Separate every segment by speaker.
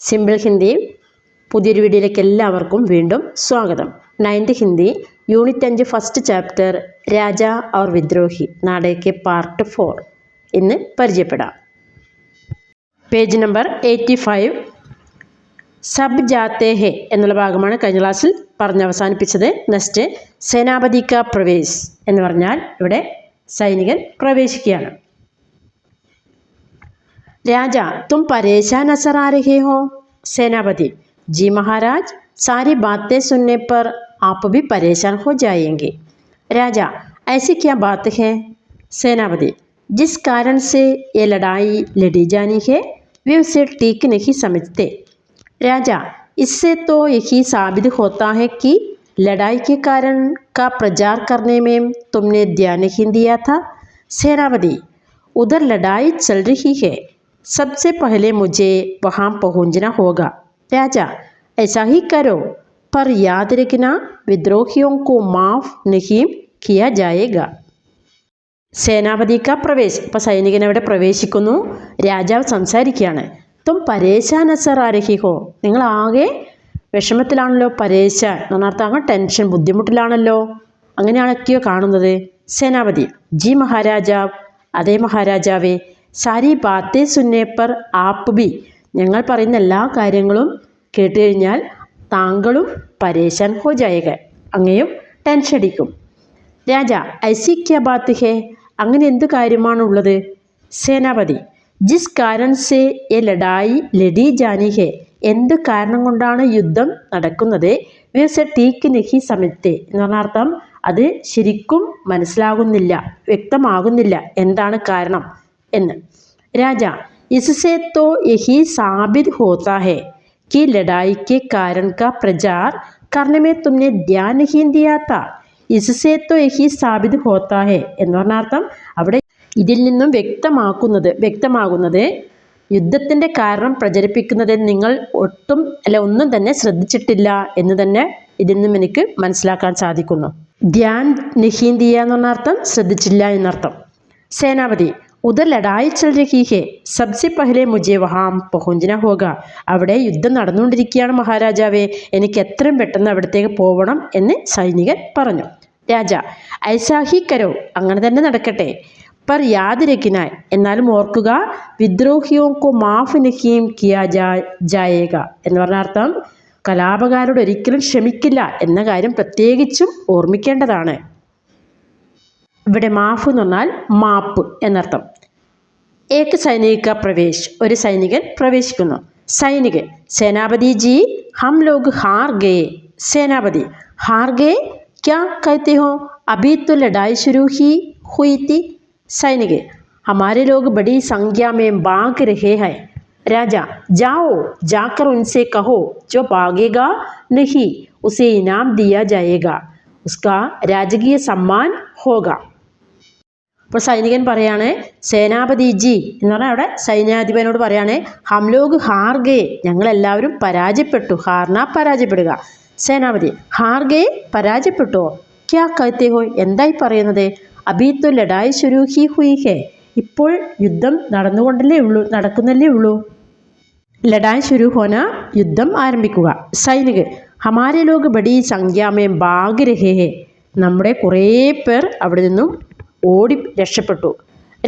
Speaker 1: Simple Hindi. പുതിയൊരു വീഡിയോയിലേക്ക് എല്ലാവർക്കും വീണ്ടും സ്വാഗതം. നയൻത് ഹിന്ദി യൂണിറ്റ് അഞ്ച് first chapter Raja our Vidrohi നാടകയ്ക്ക് പാർട്ട് ഫോർ ഇന്ന് പരിചയപ്പെടാം. പേജ് നമ്പർ എയ്റ്റി ഫൈവ് സബ് ജാത്തേ ഹെ എന്നുള്ള ഭാഗമാണ് കഴിഞ്ഞ ക്ലാസ്സിൽ പറഞ്ഞ് അവസാനിപ്പിച്ചത്. നെക്സ്റ്റ് സേനാപതി ക പ്രവേശ് എന്ന് പറഞ്ഞാൽ ഇവിടെ സൈനികൻ പ്രവേശിക്കുകയാണ്. राजा, तुम परेशान नज़र आ रहे हो। सेनापति, जी महाराज, सारी बातें सुनने पर आप भी परेशान हो जाएँगे। राजा, ऐसी क्या बात है? सेनापति, जिस कारण से ये लड़ाई लड़ी जानी है, वे उसे ठीक नहीं समझते। राजा, इससे तो यही साबित होता है कि लड़ाई के कारण का प्रचार करने में तुमने ध्यान नहीं दिया था। सेनापति, उधर लड़ाई चल रही है सबसे पहले मुझे वहाँ पहुँचना होगा राजा ऐसा ही करो पर याद रखना विद्रोहियों को माफ नहीं किया जाएगा സേനാപതി ക പ്രവേശ് ഇപ്പം സൈനികൻ അവിടെ പ്രവേശിക്കുന്നു രാജാവ് സംസാരിക്കുകയാണ് തും പരേശാൻ അസറാരഹിഹോ നിങ്ങൾ ആകെ വിഷമത്തിലാണല്ലോ പരേശാൻ എന്നർത്ഥം ടെൻഷൻ ബുദ്ധിമുട്ടിലാണല്ലോ അങ്ങനെയാണൊക്കെയോ കാണുന്നത് സേനാപതി ജി മഹാരാജാവ് അതേ മഹാരാജാവേ സാരി ബാത്തെ സുന്നേപ്പർ ആപ്പ് ബി. ഞങ്ങൾ പറയുന്ന എല്ലാ കാര്യങ്ങളും കേട്ട് കഴിഞ്ഞാൽ താങ്കളും പരേശാൻ ഹോ ജായക അങ്ങയും ടെൻഷൻ അടിക്കും. രാജ ഐസി ക്യാ ബാത്ത് ഹേ? അങ്ങനെ എന്ത് കാര്യമാണുള്ളത്? സേനാപതി ജിസ് കാരൺ സേ എ ലഡായി ലഡി ജാനി ഹേ? എന്ത് കാരണം കൊണ്ടാണ് യുദ്ധം നടക്കുന്നത്? വ്യവസ ടീക്ക് നെഹി സമയത്തെ എന്ന് പറഞ്ഞ അർത്ഥം അത് ശരിക്കും മനസ്സിലാകുന്നില്ല വ്യക്തമാകുന്നില്ല. എന്താണ് കാരണം? എന്ന് രാജ इससे तो यही साबित होता है कि लड़ाई के कारण का प्रचार करने में तुमने ध्यान नहीं दिया था इससे तो यही साबित होता है എന്ന് പറഞ്ഞ അർത്ഥം അവിടെ ഇതിൽ നിന്നും വ്യക്തമാക്കുന്നത് വ്യക്തമാകുന്നത് യുദ്ധത്തിൻ്റെ കാരണം പ്രചരിപ്പിക്കുന്നതിൽ നിങ്ങൾ ഒട്ടും അല്ല ഒന്നും തന്നെ ശ്രദ്ധിച്ചിട്ടില്ല എന്ന് തന്നെ ഇതിൽ നിന്നും എനിക്ക് മനസ്സിലാക്കാൻ സാധിക്കുന്നു ധ്യാൻ നിഹീന്തിയ എന്ന് പറഞ്ഞ അർത്ഥം ശ്രദ്ധിച്ചില്ല എന്നർത്ഥം സേനാപതി ഉദർ ലഡായി ചൽ രഹി ഹെ സബ്സെ പഹലെ മുജെ വഹാം പഹുഞ്ചന ഹോഗ. അവിടെ യുദ്ധം നടന്നുകൊണ്ടിരിക്കുകയാണ് മഹാരാജാവേ. എനിക്ക് എത്രയും പെട്ടെന്ന് അവിടത്തേക്ക് പോവണം എന്ന് സൈനികൻ പറഞ്ഞു. രാജ ഐസാഹി കരോ അങ്ങനെ തന്നെ നടക്കട്ടെ. പർ യാദ് രക്കിനായ് എന്നാലും ഓർക്കുക വിദ്രോഹിയോക്കോ മാഫ് നഹീം കിയാ ജാ ജായേക എന്ന് പറഞ്ഞ അർത്ഥം കലാപകാരോട് ഒരിക്കലും ക്ഷമിക്കില്ല എന്ന കാര്യം പ്രത്യേകിച്ചും ഓർമ്മിക്കേണ്ടതാണ്. ഇവിടെ മാഫ് എന്ന് പറഞ്ഞാൽ മാപ്പ് എന്നർത്ഥം ഏക്ക് സൈനിക പ്രവേശ് ഒരു സൈനികൻ പ്രവേശിക്കുന്നു സൈനികൻ സേനാപതി ജി ഹം ലോഗ് ഹാർ ഗേ സേനാപതി ഹാർ ഗേ ക്യാ कहते हो अभी तो लड़ाई शुरू ही हुई थी सैनिक हमारे लोग बड़ी संख्या में भाग रहे हैं राजा जाओ जाकर उनसे कहो जो भागेगा नहीं उसे इनाम दिया जाएगा उसका राजकीय सम्मान होगा അപ്പോൾ സൈനികൻ പറയാണ് സേനാപതി ജി എന്ന് പറഞ്ഞാൽ അവിടെ സൈന്യാധിപനോട് പറയാണ് ഹംലോഗ് ഹാർഗേ ഞങ്ങളെല്ലാവരും പരാജയപ്പെട്ടു ഹാർന പരാജയപ്പെടുക. സേനാപതി ഹാർഗേ പരാജയപ്പെട്ടോ? ക്യാ കത്തെ ഹോ? എന്തായി പറയുന്നത്? അബീത്തു ലഡായി ശുരു ഹി ഹുയി ഇപ്പോൾ യുദ്ധം നടന്നുകൊണ്ടല്ലേ ഉള്ളൂ നടക്കുന്നല്ലേ ഉള്ളൂ. ലഡായ് ശുരു ഹോന യുദ്ധം ആരംഭിക്കുക. സൈനിക് ഹമാരെ ലോക് ബഡി സംഖ്യാമേ ഭാഗ് രഹേ ഹേ. നമ്മുടെ കുറേ പേർ അവിടെ നിന്നും ഓടി രക്ഷപ്പെട്ടു.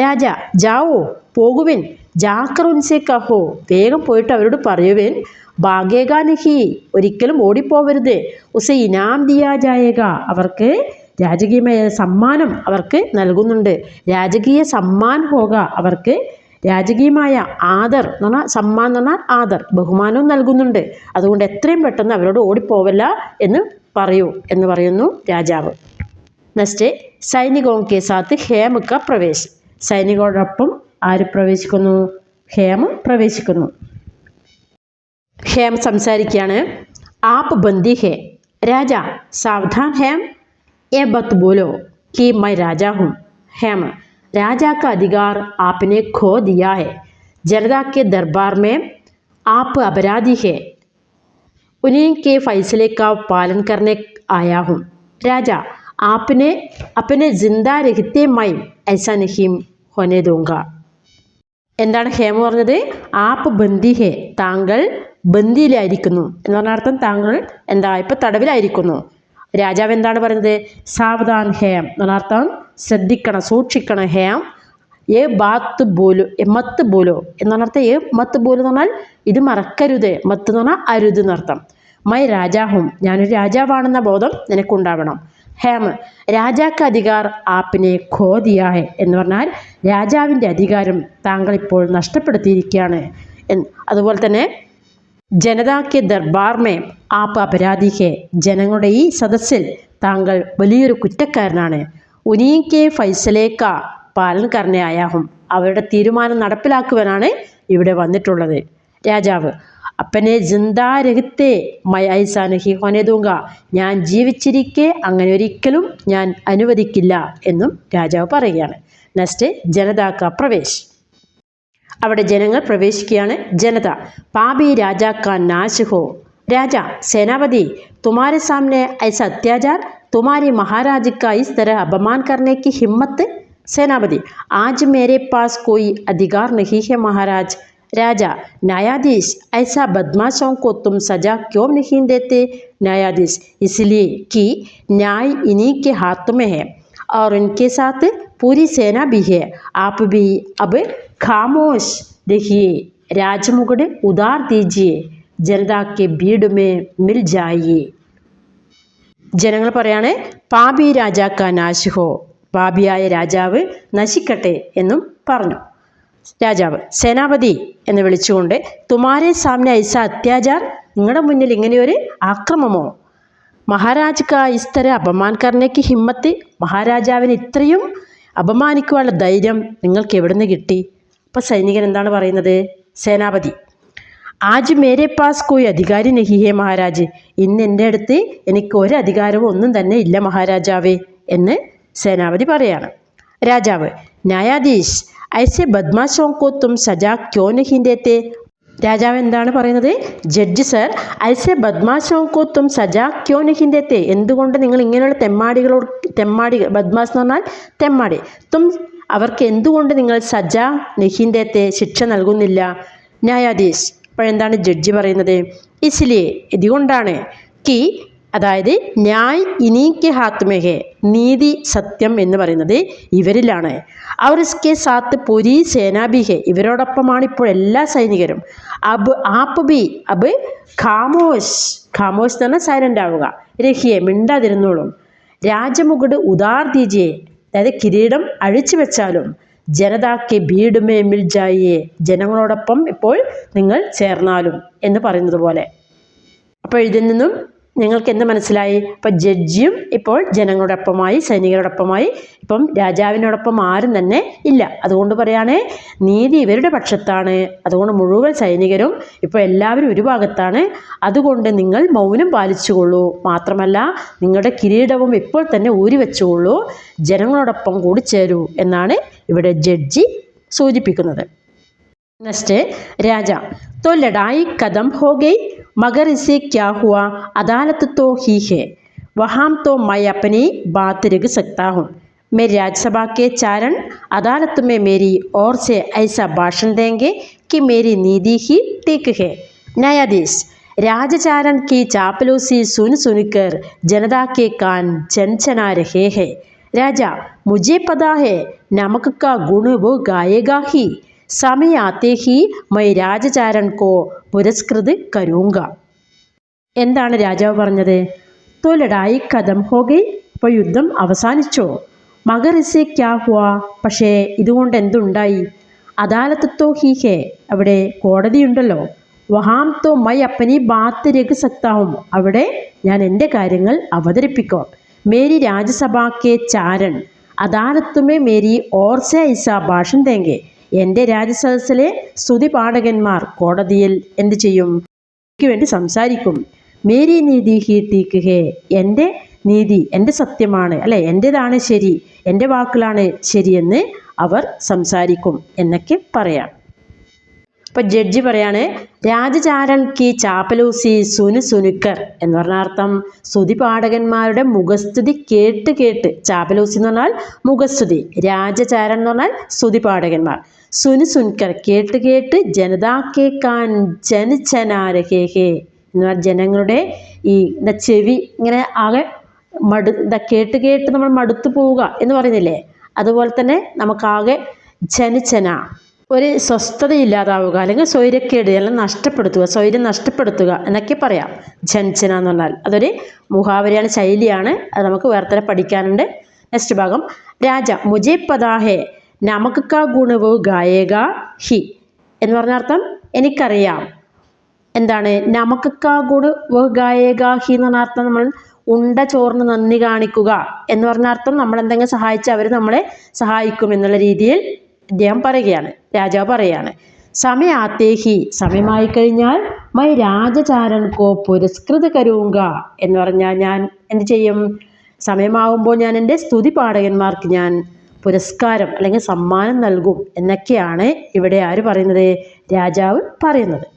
Speaker 1: രാജ ജാവോ പോകുവിൻ. ജാക്കറുൻസെ കഹോ. വേഗം പോയിട്ട് അവരോട് പറയുവിൻ. ഭാഗ്യകാനഹി ഒരിക്കലും ഓടിപ്പോവരുത്. ഉസെ ഇനാം ദിയാ ജായേക അവർക്ക് രാജകീയമായ സമ്മാനം അവർക്ക് നൽകുന്നുണ്ട്. രാജകീയ സമ്മാൻ ഹോക അവർക്ക് രാജകീയമായ ആദർ എന്ന് പറഞ്ഞാൽ സമ്മാൻ എന്ന് പറഞ്ഞാൽ ആദർ ബഹുമാനവും നൽകുന്നുണ്ട്. അതുകൊണ്ട് എത്രയും പെട്ടെന്ന് അവരോട് ഓടിപ്പോവല്ല എന്ന് പറയൂ എന്ന് പറയുന്നു രാജാവ്. നെക്സ്റ്റ് സൈനികവും കെ സാത്ത് ഹേമ ക പ്രവേശ് സൈനികോടൊപ്പം ആര് പ്രവേശിക്കുന്നു ഹേമ പ്രവേശിക്കുന്നു ഹേം സംസാരിക്കുകയാണ് ആപ്പ് ബന്ദി ഹേ രാജ സാവധാൻ ഹേം ए बत बोलो कि मैं राजा हूँ हेम राजा का अधिकार आपने खो दिया है जनता के दरबार में आप अपराधी है उन्हीं के फैसले का पालन करने आया हूँ राजा आपने अपने जिंदा रहते मैं ऐसा नहीं होने दूंगा എന്താണ് ഹേമ പറഞ്ഞത് ആപ്പ് ബന്ദി ഹേ താങ്കൾ ബന്ദിയിലായിരിക്കുന്നു എന്ന് പറഞ്ഞ അർത്ഥം താങ്കൾ എന്താ ഇപ്പം തടവിലായിരിക്കുന്നു രാജാവ് എന്താണ് പറയുന്നത് സാവധാൻ ഹേം എന്ന് പറഞ്ഞ അർത്ഥം ശ്രദ്ധിക്കണം സൂക്ഷിക്കണം ഹേം ഏ ബാത്ത് ബോലു എ മത്ത് ബോലോ എന്ന് പറഞ്ഞർത്ഥം ഏ മത്ത് ബോലു എന്ന് പറഞ്ഞാൽ ഇത് മറക്കരുത് മത്ത് എന്ന് പറഞ്ഞാൽ അരുത് എന്നർത്ഥം മൈ രാജാഹും ഞാനൊരു രാജാവാണെന്ന ബോധം നിനക്കുണ്ടാവണം ഹേം രാജാക്ക് അധികാർ ആപ്പിനെ ഖോദിയായ എന്ന് പറഞ്ഞാൽ രാജാവിന്റെ അധികാരം താങ്കൾ ഇപ്പോൾ നഷ്ടപ്പെടുത്തിയിരിക്കുകയാണ് അതുപോലെ തന്നെ ജനതാക്ക് ദർബാർമേ ആപ്പ് അപരാധിക്കെ ജനങ്ങളുടെ ഈ സദസ്സിൽ താങ്കൾ വലിയൊരു കുറ്റക്കാരനാണ്. ഉനീക്കെ ഫൈസലേക്ക പാലൻകാരനെ ആയാഹും അവരുടെ തീരുമാനം നടപ്പിലാക്കുവാനാണ് ഇവിടെ വന്നിട്ടുള്ളത്. രാജാവ് അപ്പനെ ജിന്ദാ രഹിത്തെ മയസാനഹി ഹൊനേതൂങ്ക ഞാൻ ജീവിച്ചിരിക്കെ അങ്ങനെ ഒരിക്കലും ഞാൻ അനുവദിക്കില്ല എന്നും രാജാവ് പറയുകയാണ് നെക്സ്റ്റ് ജനതാക്ക പ്രവേശ് അവിടെ ജനങ്ങൾ പ്രവേശിക്കുകയാണ് ജനത പാപി രാജാക്ക നാശ് ഹോ രാജ സേനാപതി तुम्हारे सामने ऐसा अत्याचार तुम्हारी महाराज का इस तरह अपमान करने की हिम्मत सेनापति आज मेरे पास कोई अधिकार नहीं है महाराज राजा न्यायाधीश ऐसा बदमाशों को तुम सजा क्यों नहीं देते न्यायाधीश इसलिए कि न्याय इन्हीं के हाथ में है और इनके साथ पूरी सेना भी है आप भी अब खामोश रहिए राजमुगड़ उतार दीजिए जनता के भीड़ में मिल जाइए ജനങ്ങൾ പറയാണ് പാപി രാജാക്ക നാശുഹോ പാപിയായ രാജാവ് നശിക്കട്ടെ എന്നും പറഞ്ഞു രാജാവ്. സേനാപതി എന്ന് വിളിച്ചുകൊണ്ട് തുമാരെ സാമ്യ ഐസ അത്യാചാർ നിങ്ങളുടെ മുന്നിൽ ഇങ്ങനെയൊരു ആക്രമമോ? മഹാരാജ് കാ ഇസ്തര അപമാൻ കർണയ്ക്ക് ഹിമ്മത്ത് മഹാരാജാവിന് ഇത്രയും അപമാനിക്കുവാനുള്ള ധൈര്യം നിങ്ങൾക്ക് എവിടുന്ന് കിട്ടി? അപ്പോൾ സൈനികൻ എന്താണ് പറയുന്നത്? സേനാപതി ആജ് മേരെ പാസ് കോയി അധികാരി നഹിഹേ മഹാരാജ്. ഇന്ന് എന്റെ അടുത്ത് എനിക്ക് ഒരു അധികാരവും ഒന്നും തന്നെ ഇല്ല മഹാരാജാവേ എന്ന് സേനാപതി പറയാണ്. രാജാവ് ന്യായാധീശ് ഐസെ ബദ്മാശോं को तुम സജാ ക്യോ नहीं देते രാജാവ് എന്താണ് പറയുന്നത് ജഡ്ജി സർ ഐസെ ബദ്മാശോं को तुम സജാ ക്യോ नहीं देते എന്തുകൊണ്ട് നിങ്ങൾ ഇങ്ങനെയുള്ള തെമ്മാടികളോട് തെമ്മാടി ബദ്മാസ് എന്ന് പറഞ്ഞാൽ തെമ്മാടി തും അവർക്ക് എന്തുകൊണ്ട് നിങ്ങൾ സജാ നഹീന്തത്തെ ശിക്ഷ നൽകുന്നില്ല ന്യായാധീശ് അപ്പോഴെന്താണ് ജഡ്ജി പറയുന്നത് ഇസ്ലിയെ ഇതുകൊണ്ടാണ് കി അതായത് ന്യായ് ഇനീക്ക് ഹാത്മേഹെ നീതി സത്യം എന്ന് പറയുന്നത് ഇവരിലാണ്. അവർ ഇസ്കെ സാത്ത് പൊരി സേനാബിഹെ ഇവരോടൊപ്പമാണ് ഇപ്പോൾ എല്ലാ സൈനികരും. അബ് ആപ്പ് ബി അബ് ഖാമോഷ് ഖാമോഷ് എന്ന് പറഞ്ഞാൽ സൈലന്റ് ആവുക. രഹിയെ മിണ്ടാതിരുന്നോളും. രാജമുകുട് ഉദാർ ദീജിയെ അതായത് കിരീടം അഴിച്ചു വെച്ചാലും. ജനതാക്ക് ഭീടുമേ മിൽജായിയെ ജനങ്ങളോടൊപ്പം ഇപ്പോൾ നിങ്ങൾ ചേർന്നാലും എന്ന് പറയുന്നത് പോലെ. അപ്പോൾ ഇതിൽ നിന്നും നിങ്ങൾക്ക് എന്ത് മനസ്സിലായി അപ്പോൾ ജഡ്ജിയും ഇപ്പോൾ ജനങ്ങളോടൊപ്പമായി സൈനികരോടൊപ്പമായി ഇപ്പം രാജാവിനോടൊപ്പം ആരും തന്നെ ഇല്ല അതുകൊണ്ട് പറയുകയാണേ നീതി ഇവരുടെ പക്ഷത്താണ് അതുകൊണ്ട് മുഴുവൻ സൈനികരും ഇപ്പോൾ എല്ലാവരും ഒരു ഭാഗത്താണ് അതുകൊണ്ട് നിങ്ങൾ മൗനം പാലിച്ചുകൊള്ളൂ മാത്രമല്ല നിങ്ങളുടെ കിരീടവും ഇപ്പോൾ തന്നെ ഊരി വെച്ചുകൊള്ളൂ ജനങ്ങളോടൊപ്പം കൂടി ചേരൂ എന്നാണ് ഇവിടെ ജഡ്ജി സൂചിപ്പിക്കുന്നത് നെക്സ്റ്റ് രാജ तो लड़ाई कदम हो गई मगर इसे क्या हुआ अदालत तो ही है वहाँ तो मैं अपनी बात रख सकता हूँ मैं राज्यसभा के चारण अदालत में मेरी ओर से ऐसा भाषण देंगे कि मेरी नीति ही ठीक है न्यायाधीश राजचारण की चापलूसी सुन सुनकर जनता के कान चनचना रहे हैं राजा मुझे पता है नमक का गुण वो गाएगा ही समय आते ही मैं രാജചാരൻ കോ പുരസ്കൃത് കരൂങ്ക എന്താണ് രാജാവ് പറഞ്ഞത് തോ ലഡായി കഥം ഹോഗൈ അപ്പോൾ യുദ്ധം അവസാനിച്ചോ മഗർ ഇസെ ക്യാ ഹുവാ പക്ഷേ ഇതുകൊണ്ട് എന്തുണ്ടായി അദാലത്ത് തോ ഹി ഹേ അവിടെ കോടതിയുണ്ടല്ലോ വഹാം തോ മൈ അപ്പനി ബാത്ത് രഘ സക്താവും അവിടെ ഞാൻ എൻ്റെ കാര്യങ്ങൾ അവതരിപ്പിക്കാം മേരി രാജ്യസഭാക്കെ ചാരൺ അദാലത്തുമേ മേരി ഓർ സെ ഐസ ഭാഷൻ തേങ്കെ എന്റെ രാജ്യസദസ്സിലെ സ്തുതി പാഠകന്മാർ കോടതിയിൽ എന്ത് ചെയ്യും? എനിക്ക് വേണ്ടി സംസാരിക്കും. മേരി നീതി ഹി. എന്റെ നീതി എന്റെ സത്യമാണ്. അല്ലെ? എന്റേതാണ് ശരി. എന്റെ വാക്കിലാണ് ശരിയെന്ന് അവർ സംസാരിക്കും എന്നൊക്കെ പറയാം. അപ്പം ജഡ്ജി പറയാണ് രാജചാരൻ കി ചാപ്പലൂസി സുനു സുനുക്കർ എന്ന് പറഞ്ഞ അർത്ഥം. സ്തുതി പാഠകന്മാരുടെ മുഖസ്തുതി കേട്ട് കേട്ട് ചാപ്പലൂസി എന്ന് പറഞ്ഞാൽ മുഖസ്തുതി രാജചാരൻ എന്ന് പറഞ്ഞാൽ സ്തുതി പാഠകന്മാർ. സുനു സുൻകർ കേട്ട് കേട്ട് ജനതാക്കെ കാൻ ജന ജനാരഹേ ഹേ എന്ന് പറഞ്ഞാൽ ജനങ്ങളുടെ ഈ ചെവി ഇങ്ങനെ ആകെ മടു കേട്ട് കേട്ട് നമ്മൾ മടുത്തു പോവുക എന്ന് പറയുന്നില്ലേ? അതുപോലെ തന്നെ നമുക്കാകെ ജനചന ഒരു സ്വസ്ഥതയില്ലാതാവുക അല്ലെങ്കിൽ സ്വൈരക്കേട് അല്ലെങ്കിൽ നഷ്ടപ്പെടുത്തുക സ്വൈര്യം നഷ്ടപ്പെടുത്തുക എന്നൊക്കെ പറയാം. ജൻചന എന്ന് പറഞ്ഞാൽ അതൊരു മുഹാവരിയാണ് ശൈലിയാണ്. അത് നമുക്ക് വേറെ പഠിക്കാനുണ്ട്. നെക്സ്റ്റ് ഭാഗം. രാജ മുജേ പദാഹേ നമക്ക ഗുണവ് ഗായേക ഹി എന്ന് പറഞ്ഞ അർത്ഥം എനിക്കറിയാം. എന്താണ്? നമുക്ക് കാ ഗുഡ് വ ഗായേക ഹി എന്ന് പറഞ്ഞ അർത്ഥം നമ്മൾ ഉണ്ട ചോറിന് നന്ദി കാണിക്കുക എന്ന് പറഞ്ഞ അർത്ഥം നമ്മൾ എന്തെങ്കിലും സഹായിച്ച് അവർ നമ്മളെ സഹായിക്കും എന്നുള്ള രീതിയിൽ ഇദ്ദേഹം പറയുകയാണ് രാജാവ് പറയുകയാണ് സമയാത്തേഹി സമയമായി കഴിഞ്ഞാൽ മൈ രാജചാരൻ കോ പുരസ്കൃത കരുവുക എന്ന് പറഞ്ഞാൽ ഞാൻ എന്ത് ചെയ്യും സമയമാകുമ്പോൾ ഞാൻ എൻ്റെ സ്തുതി പാഠകന്മാർക്ക് ഞാൻ പുരസ്കാരം അല്ലെങ്കിൽ സമ്മാനം നൽകും എന്നൊക്കെയാണ് ഇവിടെ ആര് പറയുന്നത് രാജാവ് പറയുന്നത്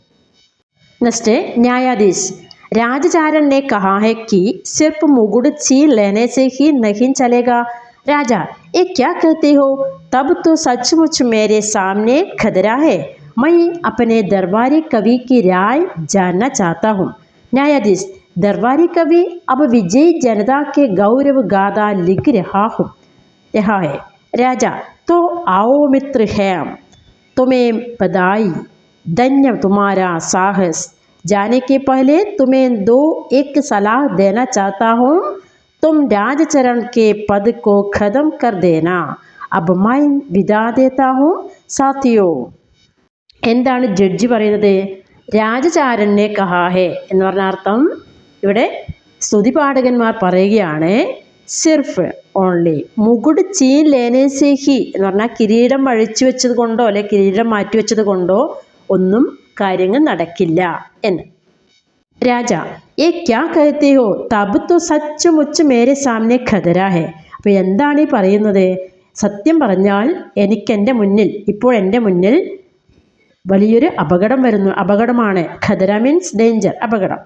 Speaker 1: नेक्स्ट न्यायाधीश राजचारण ने कहा है कि सिर्फ मुकुट छीन लेने से ही नहीं चलेगा राजा ये क्या कहते हो? तब तो सचमुच मेरे सामने खतरा है। मैं अपने दरबारी कवि की राय जानना चाहता हूँ। न्यायाधीश, दरबारी कवि अब विजयी जनता के गौरव गाथा लिख रहा हूँ। रहा है, राजा तो आओ मित्र है तुम्हें बधाई। धन्य तुम्हारा साहस। जाने के पहले तुम्हें दो एक सलाह देना चाहता हूँ। तुम राजचरण के पद को खत्म कर देना अब मैं विदा देता हूँ साथियों എന്താണ് ജഡ്ജി പറയുന്നത് രാജചാരനെ കഹാഹെ എന്ന് പറഞ്ഞ അർത്ഥം ഇവിടെ സ്തുതിപാഠകന്മാർ പറയുകയാണ് സിർഫ് ഓൺലി മുകുട് ചീൻ ലേനേസേഹി എന്ന് പറഞ്ഞാൽ കിരീടം അഴിച്ചു വെച്ചത് കൊണ്ടോ അല്ലെ കിരീടം മാറ്റി വെച്ചത് കൊണ്ടോ ഒന്നും കാര്യങ്ങൾ നടക്കില്ല എന്ന് രാജ ഏ ക്യാ कहते हो തബ് തോ സച്ചുമുച്ച് മേരെ സാമനെ ഖതര ഹെ. അപ്പോൾ എന്താണ് ഈ പറയുന്നത്? സത്യം പറഞ്ഞാൽ എനിക്കെന്റെ മുന്നിൽ ഇപ്പോൾ എന്റെ മുന്നിൽ വലിയൊരു അപകടം വരുന്നു. അപകടമാണ് ഖദര മീൻസ് ഡേഞ്ചർ അപകടം.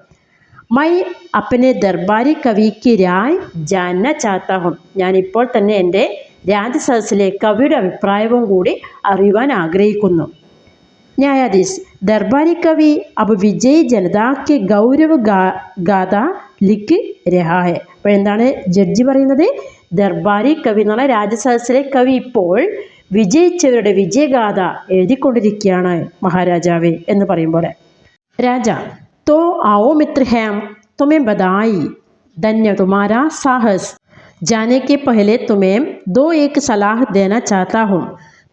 Speaker 1: മൈ അപ്പനെ ദർബാരി കവിക്ക് രായ് ജാന ചാത്താഹും. ഞാനിപ്പോൾ തന്നെ എന്റെ രാജസദസ്സിലെ കവിയുടെ അഭിപ്രായവും കൂടി അറിയുവാൻ ആഗ്രഹിക്കുന്നു. ന്യായാധീശ് ദർബാരി കവി അബ് വിജയ് ജനതാക്ക് ഗൗരവ ഗാ- ഗാഥ ലിഖ് രഹാ ഹെ അപ്പോൾ എന്താണ് ജഡ്ജി പറയുന്നത് ദർബാരി കവി എന്നുള്ള രാജസദസ്സിലെ കവി ഇപ്പോൾ വിജയിച്ചവരുടെ വിജയഗാഥ എഴുതിക്കൊണ്ടിരിക്കുകയാണ് മഹാരാജാവേ എന്ന് പറയുമ്പോൾ രാജ तो आओ मित्र हैं तुम्हें बधाई धन्य तुम्हारा साहस जाने के पहले तुम्हें दो एक सलाह देना चाहता हूँ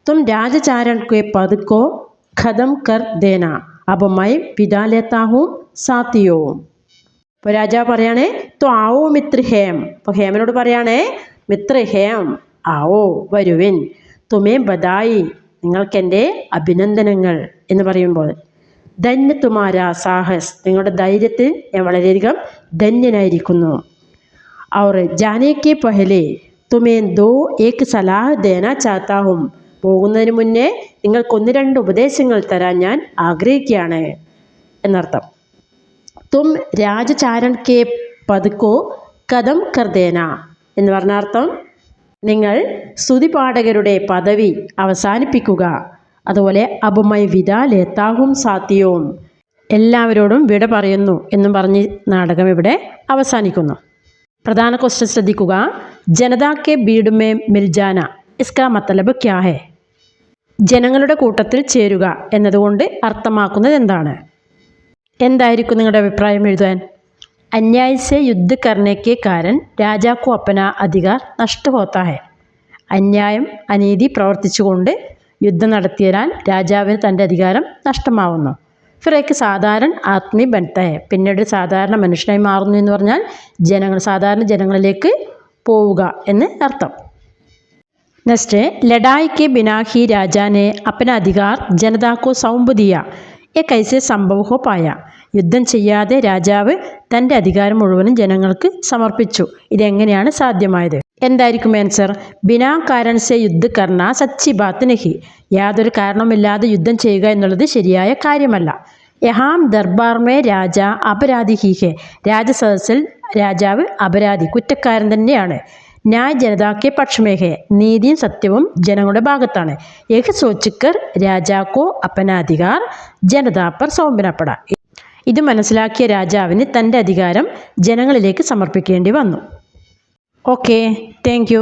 Speaker 1: तुम राजचारण के पद को ഖതം കർ ദേന. അപമായി മൈ ലേത്താഹും സാത്തിയവും. അപ്പോൾ രാജാവ് പറയാണ് ത്വ ആവോ മിത്ര ഹേം. അപ്പൊ ഹേമനോട് പറയാണ് മിത്ര ഹേം ആവോ വരുവിൻ. തുമേ ബദായി. നിങ്ങൾക്കെന്റെ അഭിനന്ദനങ്ങൾ. എന്ന് പറയുമ്പോൾ ധന്യ തുമാര സാഹസ്. നിങ്ങളുടെ ധൈര്യത്തിൽ ഞാൻ വളരെയധികം ധന്യനായിരിക്കുന്നു. അവർ ജാനേക്കെ പഹലേ. തുമേ ദോ ഏക് സലാഹ് ദേന ചാത്താവും പോകുന്നതിന് മുന്നേ നിങ്ങൾക്കൊന്ന് രണ്ട് ഉപദേശങ്ങൾ തരാൻ ഞാൻ ആഗ്രഹിക്കുകയാണ് എന്നർത്ഥം. തും രാജചാരൺ കെ പതുക്കോ കഥം കർദേന എന്ന് പറഞ്ഞ അർത്ഥം നിങ്ങൾ സ്തുതിപാഠകരുടെ പദവി അവസാനിപ്പിക്കുക. അതുപോലെ അബുമൈ വിത ലേത്താഹും സാത്തിയവും എല്ലാവരോടും വിട പറയുന്നു എന്നും പറഞ്ഞ് നാടകം ഇവിടെ അവസാനിക്കുന്നു. പ്രധാന ക്വസ്റ്റ്യൻ ശ്രദ്ധിക്കുക. ജനതാക്കെ ബീഡുമേ മിൽജാന. ഇസ്കാ മത്തലബ് ക്യാ ഹെ? ജനങ്ങളുടെ കൂട്ടത്തിൽ ചേരുക എന്നതുകൊണ്ട് അർത്ഥമാക്കുന്നത് എന്താണ് എന്തായിരിക്കും നിങ്ങളുടെ അഭിപ്രായം എഴുതാൻ? അന്യായസെ യുദ്ധ കാരൻ രാജാക്കു അപ്പന അധികാർ നഷ്ടപോത്താഹെ. അന്യായം അനീതി പ്രവർത്തിച്ചുകൊണ്ട് യുദ്ധം നടത്തിയാൽ രാജാവിന് തന്റെ അധികാരം നഷ്ടമാവുന്നു. ഫിറയ്ക്ക് സാധാരണ ആത്മീ ബന്ധയെ പിന്നീട് സാധാരണ മനുഷ്യനായി മാറുന്നു എന്ന് പറഞ്ഞാൽ ജനങ്ങൾ സാധാരണ ജനങ്ങളിലേക്ക് പോവുക എന്ന് അർത്ഥം. नेक्स्ट है लड़ाई के बिना ही राजा ने अपना अधिकार जनता को सौंप दिया ये कैसे സംഭവ ഹോ പായ യുദ്ധം ചെയ്യാതെ രാജാവ് തൻ്റെ അധികാരം മുഴുവനും ജനങ്ങൾക്ക് സമർപ്പിച്ചു ഇതെങ്ങനെയാണ് സാധ്യമായത് എന്തായിരിക്കും ആൻസർ ബിനാ കാരൺ സെ യുദ്ധ കർണ സച്ചി ബാത്ത് നഹി യാതൊരു കാരണമില്ലാതെ യുദ്ധം ചെയ്യുക എന്നുള്ളത് ശരിയായ കാര്യമല്ല യഹാം ദർബാർമേ രാജ അപരാധി ഹി ഹെ രാജസദസ്സിൽ രാജാവ് അപരാധി കുറ്റക്കാരൻ തന്നെയാണ് ന്യായ് ജനതാക്കെ പക്ഷമേഖ നീതിയും സത്യവും ജനങ്ങളുടെ ഭാഗത്താണ്. യഹ് സോച്ചിക്കർ രാജാക്കോ അപ്പനാധികാർ ജനതാപ്പർ സൗമ്പനപ്പട ഇത് മനസ്സിലാക്കിയ രാജാവിന് തന്റെ അധികാരം ജനങ്ങളിലേക്ക് സമർപ്പിക്കേണ്ടി വന്നു. Okay thank